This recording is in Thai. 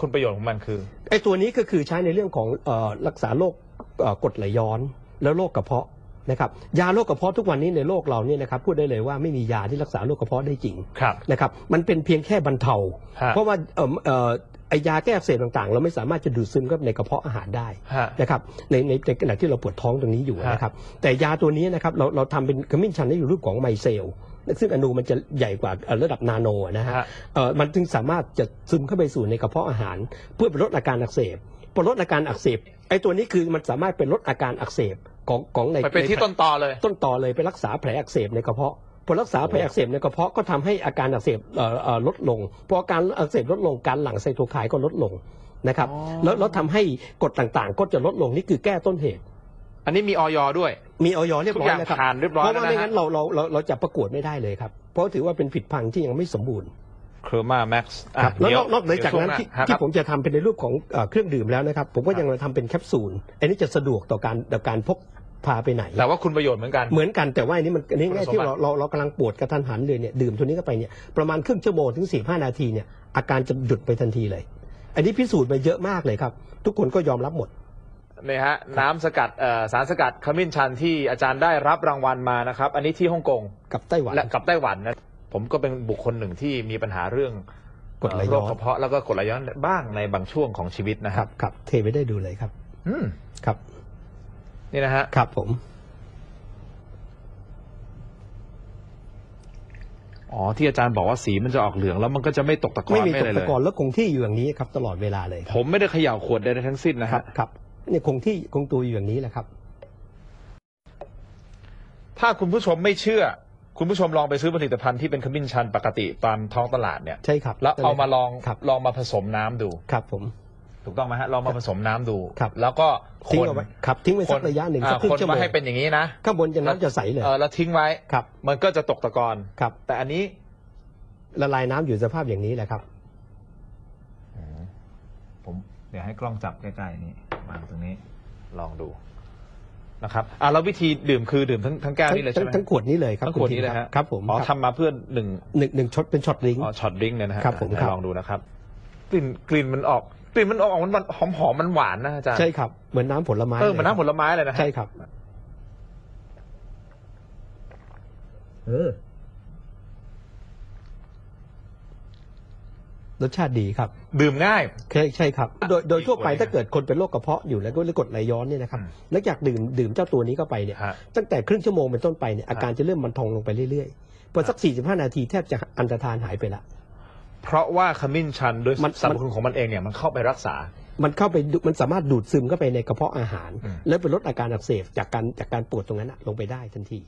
คุณประโยชน์ของมันคือ ไอ้ตัวนี้ก็คือใช้ในเรื่องของเอ่อรักษาโรคเอ่อกรดไหลย้อนแล้วโรคกระเพาะนะครับยาโรคกระเพาะทุกวันนี้ในโลกเราเนี่ยนะครับพูดได้เลยว่าไม่มียาที่รักษาโรคกระเพาะได้จริงครับ นะครับมันเป็นเพียงแค่บรรเทา ฮะ เพราะว่าเอ่อเอ่อไอยาแก้อักเสบต่างๆ เราไม่สามารถจะดูดซึมเข้าไปในกระเพาะอาหารได้ ฮะ นะครับในในในขณะที่เราปวดท้องตรงนี้อยู่ฮะนะครับแต่ยาตัวนี้นะครับเราเราทำเป็นขมิ้นชันได้อยู่รูปของไมเซล ซึ่งอนูมันจะใหญ่กว่าเอ่อระดับนาโนนะฮะฮะเอ่อมันจึงสามารถจะซึมเข้าไปสู่ในกระเพาะอาหาร เพื่อไปลดอาการอักเสบพอลดอาการอักเสบไอ้ตัวนี้คือมันสามารถเป็นลดอาการอักเสบของของในไปเป็นที่ใต้นตอเลย ต้นต่อเลยไปรักษาแผลอักเสบในกระเพาะพอรักษาแผลอักเสบในกระเพาะก็ทำให้อาการอักเสบเอ่อเอ่อลดลงพออาการอักเสบลดลงการหลั่งไซโตไคน์ก็ลดลงนะครับอ๋อแล้วแล้วทำให้กรดต่างๆ ก็จะลดลงนี่คือแก้ต้นเหตุ อันนี้มีออยด้วย มีออยเรียบทุกร้ออยย่างนะครับผ่านเรียบร้อยเพราะแล้วว่านะไม่ฮะงั้นเราเราเราเราจะประกวดไม่ได้เลยครับ เพราะถือว่าเป็นผิดพังที่ยังไม่สมบูรณ์เคอร์มาแม็กซ์ครับแล้วนอกนอกเหนือจากนั้นที่ที่ผมจะทำเป็นในรูปของเอ่อเครื่องดื่มแล้วนะครับ ผมก็ยังทำเป็นแคปซูล อันนี้จะสะดวกต่อการต่อการพกพาไปไหน แต่ว่าคุณประโยชน์เหมือนกัน เหมือนกันแต่ว่าอันนี้มันอันนี้คุณง่ายสมที่บัติเราเราเรากำลังปวดกระทันหันเลยเนี่ยดื่มตัวนี้เข้าไปเนี่ยประมาณครึ่งชั่วโมงถึงสี่ห้านาทีเนี่ยอาการจะหยุดไปทันทีเลย อันนี้พิสูจน์มาเยอะมากเลยครับ ทุกคนก็ยอมรับหมด นี่ฮะน้ำสกัดเอ่อสารสกัดขมิ้นชันที่อาจารย์ได้รับรางวัลมานะครับ อันนี้ที่ฮ่องกงกับไต้หวัน และกับไต้หวันนะผมก็เป็นบุคคลหนึ่งที่มีปัญหาเรื่องกรดไหลย้อน โรคกระเพาะแล้วก็กรดไหลย้อนบ้างในบางช่วงของชีวิตนะคครัรับบครับเทไปได้ดูเลยครับ อืมครับ นี่นะฮะครับผม อ๋อที่อาจารย์บอกว่าสีมันจะออกเหลืองแล้วมันก็จะไม่ตกตะกอนไม่มีไม่ตอะไรกเลตะยกอนแล้วคงที่อยู่อย่างนี้ครับตลอดเวลาเลยคผรับมไม่ได้เขย่าขวดใดๆทั้งสิ้นนะครัฮะ บครับ เนี่ยคงที่คงตัวอยู่อย่างนี้แหละครับ ถ้าคุณผู้ชมไม่เชื่อ คุณผู้ชมลองไปซื้อผลิตภัณฑ์ที่เป็นขมิ้นชันปกติตามท้องตลาดเนี่ยใช่ครับแล้วเอามาลองครับ ลองมาผสมน้ำดู ครับผม ถูกต้องไหมฮะลองมาผสมน้ำดู ครับ แล้วก็คทิ้งนเอาไว้ครับทิ้งไว้สักระยะหนึ่งอ่าสักครึ่คงนชั่วโมมางให้เป็นอย่างนี้นะข้างบนจะน้ำจะใสเลยเออแล้วทิ้งไว้ ครับมันก็จะตกตะกอน ครับแต่อันนี้ละลายน้ำอยู่สภาพอย่างนี้แหละครับ ผมเดี๋ยวให้กล้องจับใกล้ๆนี่ วางตรงนี้ลองดูนะครับอ่าแล้ววิธีดื่มคือดื่มทั้งทั้งแก้วนี่เลยใช่ไหมทั้งทั้งขวดนี้เลยครับทั้งขวดนี้เลยณฮะครับผมอ๋อครับทำมาเพื่อหนึ่งหนึ่งหนึ่งช็อตเป็นช็อตลิงก์อ๋อช็อตดริงก์เนี่ยนะฮะครับผมเดี๋ยวครับลองดูนะครับกลิ่นกลิ่นมันออกกลิ่นมันออกมันมันหอมหอมมันหวานนะอาจารย์ใช่ครับเหมือนน้ำผลไม้เออเหมันน้ำผลยลไม้เลยนะฮะใช่ครับ เออ รสชาติดีครับ ดื่มง่าย ใช่ใช่ครับ โดยโดยทั่วไปดีกว่าถ้าเกิดคนเป็นโรคกระเพาะอยู่แล้วก็หรือกรดไหลย้อนเนี่ยนะครับอืมหลังจากดื่มดื่มเจ้าตัวนี้เข้าไปเนี่ยฮะ ตั้งแต่ครึ่งชั่วโมงเป็นต้นไปเนี่ยอาการจะเริ่มมันทองลงไปเรื่อยๆพอสัก 45 นาทีแทบจะอันตรธานหายไปละ เพราะว่าขมิ้นชันโดยมันสรรพคุณของมันเองเนี่ยมันเข้าไปรักษา มันเข้าไปดูมันสามารถดูดซึมเข้าไปในกระเพาะอาหาร อืม แล้วไปลดอาการอักเสบจากการจากการปวดตรงนั้นนะลงไปได้ทันที